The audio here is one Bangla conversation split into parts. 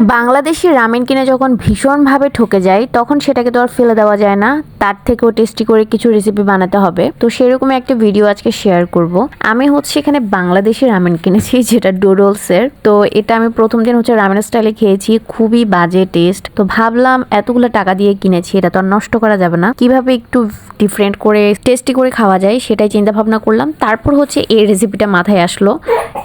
বাংলাদেশি রামেন কিনে যখন ভীষণভাবে ঠকে যায়, তখন সেটাকে তো আর ফেলে দেওয়া যায় না। তার থেকেও টেস্টি করে কিছু রেসিপি বানাতে হবে। তো সেরকমই একটা ভিডিও আজকে শেয়ার করব। আমি হচ্ছে এখানে বাংলাদেশি রামেন কিনেছি, যেটা ডোডলসের তো এটা আমি প্রথম দিন হচ্ছে রামেন স্টাইলে খেয়েছি, খুবই বাজে টেস্ট তো ভাবলাম এতগুলো টাকা দিয়ে কিনেছি, এটা তো আর নষ্ট করা যাবে না। কীভাবে একটু ডিফারেন্ট করে টেস্টি করে খাওয়া যায়, সেটাই চিন্তা ভাবনা করলাম। তারপর হচ্ছে এই রেসিপিটা মাথায় আসলো।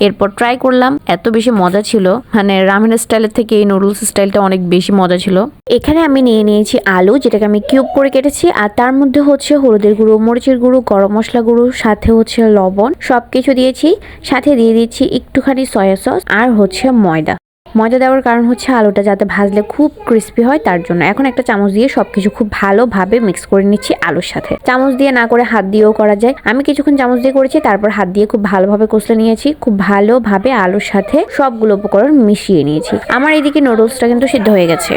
এরপর ট্রাই করলাম, এত বেশি মজা ছিল। মানে রামেন স্টাইলের থেকে এই নুডলস স্টাইলটা অনেক বেশি মজা ছিল। এখানে আমি নিয়ে নিয়েছি আলু, যেটাকে আমি কিউব করে কেটেছি, আর তার মধ্যে হচ্ছে হলুদের গুঁড়ো, মরিচের গুঁড়ো, গরম মশলা গুঁড়ো, সাথে হচ্ছে লবণ। সব কিছু দিয়েছি, সাথে দিয়ে দিচ্ছি একটুখানি সয়া সস আর হচ্ছে ময়দা। ময়দা দেওয়ার কারণ হচ্ছে আলুটা যাতে ভাজলে খুব ক্রিস্পি হয়, তার জন্য। এখন একটা চামচ দিয়ে সবকিছু খুব ভালোভাবে মিক্স করে নিচ্ছি আলুর সাথে। চামচ দিয়ে না করে হাত দিয়েও করা যায়। আমি কিছুক্ষণ চামচ দিয়ে করেছি, তারপর হাত দিয়ে খুব ভালোভাবে কষলে নিয়েছি। খুব ভালোভাবে আলুর সাথে সবগুলো উপকরণ মিশিয়ে নিয়েছি। আমার এদিকে নুডলসটা কিন্তু সিদ্ধ হয়ে গেছে।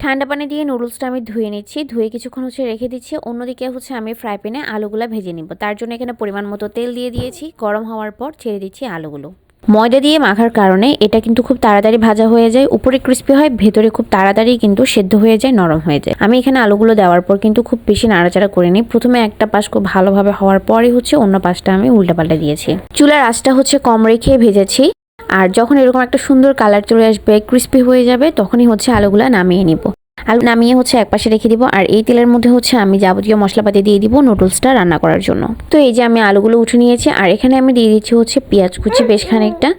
ঠান্ডা পানি দিয়ে নুডলসটা আমি ধুয়ে নিচ্ছি। ধুয়ে কিছুক্ষণ হচ্ছে রেখে দিচ্ছি। অন্যদিকে হচ্ছে আমি ফ্রাই প্যানে আলুগুলো ভেজে নিব। তার জন্য এখানে পরিমাণ মতো তেল দিয়ে দিয়েছি। গরম হওয়ার পর ছেড়ে দিচ্ছি আলুগুলো। ময়দা দিয়ে মাখার কারণে এটা কিন্তু খুব তাড়াতাড়ি ভাজা হয়ে যায়, উপরে ক্রিস্পি হয়, ভেতরে খুব তাড়াতাড়ি কিন্তু সেদ্ধ হয়ে যায়, নরম হয়ে যায়। আমি এখানে আলুগুলো দেওয়ার পর কিন্তু খুব বেশি নাড়াচাড়া করে নিই। প্রথমে একটা পাশ খুব ভালোভাবে হওয়ার পরে হচ্ছে অন্য পাশটা আমি উল্টাপাল্টা দিয়েছি। চুলার আঁচটা হচ্ছে কম রেখে ভেজেছি। আর যখন এরকম একটা সুন্দর কালার চলে আসবে ক্রিস্পি হয়ে যাবে, তখনই হচ্ছে আলুগুলো নামিয়ে নিব। আলু নামিয়ে হচ্ছে একপাশে রেখে দিব, আর এই তেলের মধ্যে হচ্ছে আমি যাবতীয় মশলাপাতি দিয়ে দিব নুডলসটা রান্না করার জন্য। তো এই যে আমি আলুগুলো উঠে নিয়েছি, আর এখানে আমি দিয়ে দিচ্ছি হচ্ছে পেঁয়াজ কুচি, বেশ খানিকটা।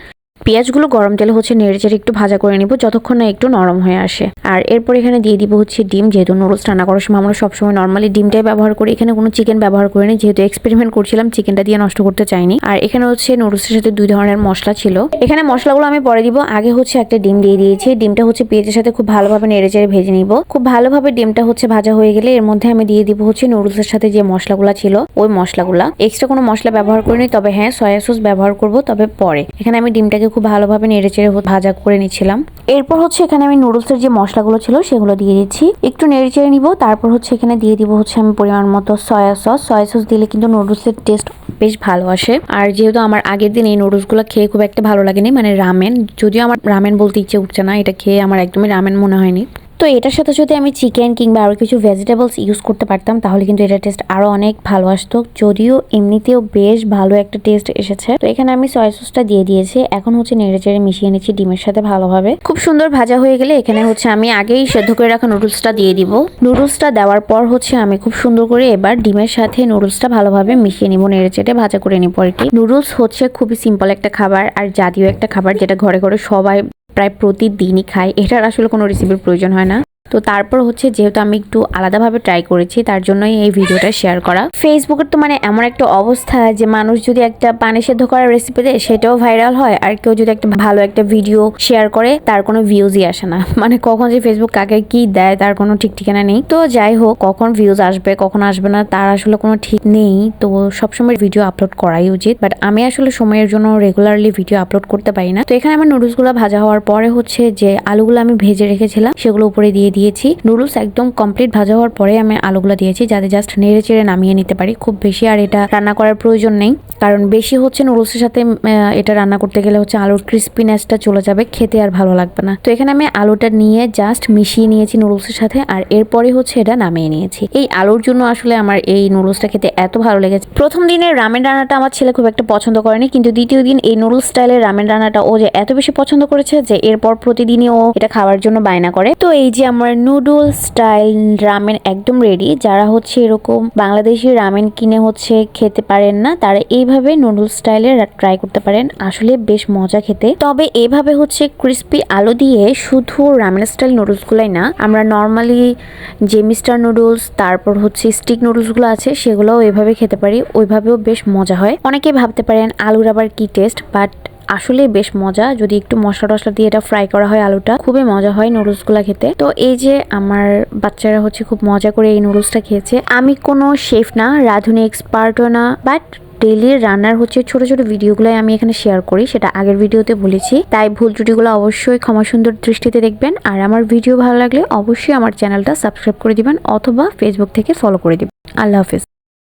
পেঁয়াজগুলো গরম তেলে হচ্ছে নেড়ে চেড়ে একটু ভাজা করে নিব, যতক্ষণ না একটু নরম হয়ে আসে। আর এরপর এখানে দিয়ে দিব হচ্ছে ডিম, যেহেতু নুডলস রান্না করার সময় আমরা সবসময় নর্মালি ডিমটাই ব্যবহার করি। এখানে কোনো চিকেন ব্যবহার করিনি, যেহেতু এক্সপেরিমেন্ট করছিলাম চিকেনটা দিয়ে নষ্ট করতে চাইনি। আর এখানে হচ্ছে নুডলসের সাথে দুই ধরনের মশলা ছিল। এখানে মশলাগুলো আমি পরে দিব, আগে হচ্ছে একটা ডিম দিয়ে দিয়েছি। ডিমটা হচ্ছে পেঁয়াজের সাথে খুব ভালোভাবে নেড়ে চেড়ে ভেজে নিব। খুব ভালোভাবে ডিমটা হচ্ছে ভাজা হয়ে গেলে এর মধ্যে আমি দিয়ে দিব হচ্ছে নুডলসের সাথে যে মশলাগুলো ছিল, ওই মশলাগুলা। এক্সট্রা কোনো মশলা ব্যবহার করিনি, তবে হ্যাঁ সয়া সস ব্যবহার করব, তবে পরে। এখানে আমি ডিমটাকে খুব ভালোভাবে নেড়ে চেড়ে ভাজা করে নিয়েছিলাম এরপর হচ্ছে এখানে আমি নুডলসের যে মশলাগুলো ছিল সেগুলো দিয়ে দিচ্ছি। একটু নেড়ে চেড়ে নিব, তারপর হচ্ছে এখানে দিয়ে দিব হচ্ছে আমি পরিমাণ মতো সয়া সস। সয়া সস দিলে কিন্তু নুডলসের টেস্ট বেশ ভালো আসে। আর যেহেতু আমার আগের দিন এই নুডলসগুলো খেয়ে খুব একটা ভালো লাগেনি মানে রামেন, যদিও আমার রামেন বলতে ইচ্ছে উঠছে না, এটা খেয়ে আমার একদমই রামেন মনে হয়নি। তো এটার সাথে যদি আমি চিকেন কিংবা আরও কিছু ভেজিটেবলস ইউজ করতে পারতাম, তাহলে কিন্তু এটার টেস্ট আরও অনেক ভালো আসতো। যদিও এমনিতেও বেশ ভালো একটা টেস্ট এসেছে। তো এখানে আমি সয়া সসটা দিয়ে দিয়েছি। এখন হচ্ছে নেড়ে চেড়ে মিশিয়ে নিচ্ছি ডিমের সাথে ভালোভাবে। খুব সুন্দর ভাজা হয়ে গেলে এখানে হচ্ছে আমি আগেই সেদ্ধ করে রাখা নুডলসটা দিয়ে দিব। নুডলসটা দেওয়ার পর হচ্ছে আমি খুব সুন্দর করে এবার ডিমের সাথে নুডলসটা ভালোভাবে মিশিয়ে নিব নেড়ে চেটে ভাজা করে নিব আর কি। নুডলস হচ্ছে খুবই সিম্পল একটা খাবার আর জাতীয় একটা খাবার যেটা ঘরে ঘরে সবাই প্রায় প্রতিদিনই খাই এটার আসলে কোনো রেসিপির প্রয়োজন হয় না। তো তারপর হচ্ছে যেহেতু আমি একটু আলাদাভাবে ট্রাই করেছি, তার জন্যই এই ভিডিওটা শেয়ার করা। ফেসবুকের তো মানে এমন একটা অবস্থা যে মানুষ যদি একটা পানি সেদ্ধ করার রেসিপি দেয়, সেটাও ভাইরাল হয় আর কেউ যদি একটা ভালো একটা ভিডিও শেয়ার করে, তার কোনো ভিউজই আসে না। মানে কখন যে ফেসবুক কাকে কি দেয়, তার কোনো ঠিক ঠিকানা নেই। তো যাই হোক, কখন ভিউজ আসবে, কখন আসবে না, তার আসলে কোনো ঠিক নেই। তো সবসময় ভিডিও আপলোড করাই উচিত। বাট আমি আসলে সময়ের জন্য রেগুলারলি ভিডিও আপলোড করতে পারি না। তো এখানে আমার নুডলসগুলো ভাজা হওয়ার পরে হচ্ছে যে আলুগুলো আমি ভেজে রেখেছিলাম, সেগুলো উপরে দিয়ে দিয়েছি। নুডলস একদম কমপ্লিট ভাজা হওয়ার পরে আমি আলুগুলো দিয়েছি, যাতে জাস্ট নেড়ে চেড়ে নামিয়ে নিতে পারি খুব বেশি। আর এটা রান্না করার প্রয়োজন নেই, কারণ বেশি হচ্ছে নুডলসের সাথে এটা রান্না করতে গেলে হচ্ছে আলুর ক্রিস্পিনেসটা চলে যাবে, খেতে আর ভালো লাগবে না। তো এখানে আমি আলুটা নিয়ে জাস্ট মিশিয়ে নিয়েছি নুডলসের সাথে, আর এরপরে হচ্ছে এটা নামিয়ে নিয়েছি। এই আলুর জন্য আসলে আমার এই নুডলসটা খেতে এত ভালো লেগেছে। প্রথম দিনের রামেন রান্নাটা আমার ছেলে খুব একটা পছন্দ করেনি, কিন্তু দ্বিতীয় দিন এই নুডলস স্টাইলের রামেন রান্নাটা ও যে এত বেশি পছন্দ করেছে যে এরপর প্রতিদিনই ও এটা খাওয়ার জন্য বায়না করে। তো এই যে আমার নুডল স্টাইল রামেন একদম রেডি যারা হচ্ছে এরকম বাংলাদেশি রামেন কিনে হচ্ছে খেতে পারেন না, তারা এইভাবে নুডল স্টাইলের ট্রাই করতে পারেন। আসলে বেশ মজা খেতে। তবে এভাবে হচ্ছে ক্রিস্পি আলু দিয়ে শুধু রামেন স্টাইল নুডলসগুলাই না, আমরা নর্মালি যে মিস্টার নুডলস তারপর হচ্ছে স্টিক নুডলসগুলো আছে, সেগুলোও এভাবে খেতে পারি। ওইভাবেও বেশ মজা হয়। অনেকে ভাবতে পারেন আলুর আবার কি টেস্ট বাট আসলে বেশ মজা। যদি একটু মশলা টশলা দিয়ে এটা ফ্রাই করা হয় আলুটা, খুবই মজা হয় নুডলসগুলো খেতে। তো এই যে আমার বাচ্চারা হচ্ছে খুব মজা করে এই নুডলসটা খেয়েছে। আমি কোনো শেফ না, রাঁধুনি এক্সপার্টও না বাট ডেলির রান্নার হচ্ছে ছোট ছোট ভিডিওগুলোই আমি এখানে শেয়ার করি। সেটা আগের ভিডিওতে বলেছি। তাই ভুল ত্রুটিগুলো অবশ্যই ক্ষমা সুন্দর দৃষ্টিতে দেখবেন। আর আমার ভিডিও ভালো লাগলে অবশ্যই আমার চ্যানেলটা সাবস্ক্রাইব করে দিবেন, অথবা ফেসবুক থেকে ফলো করে দিবেন। আল্লাহ হাফেজ।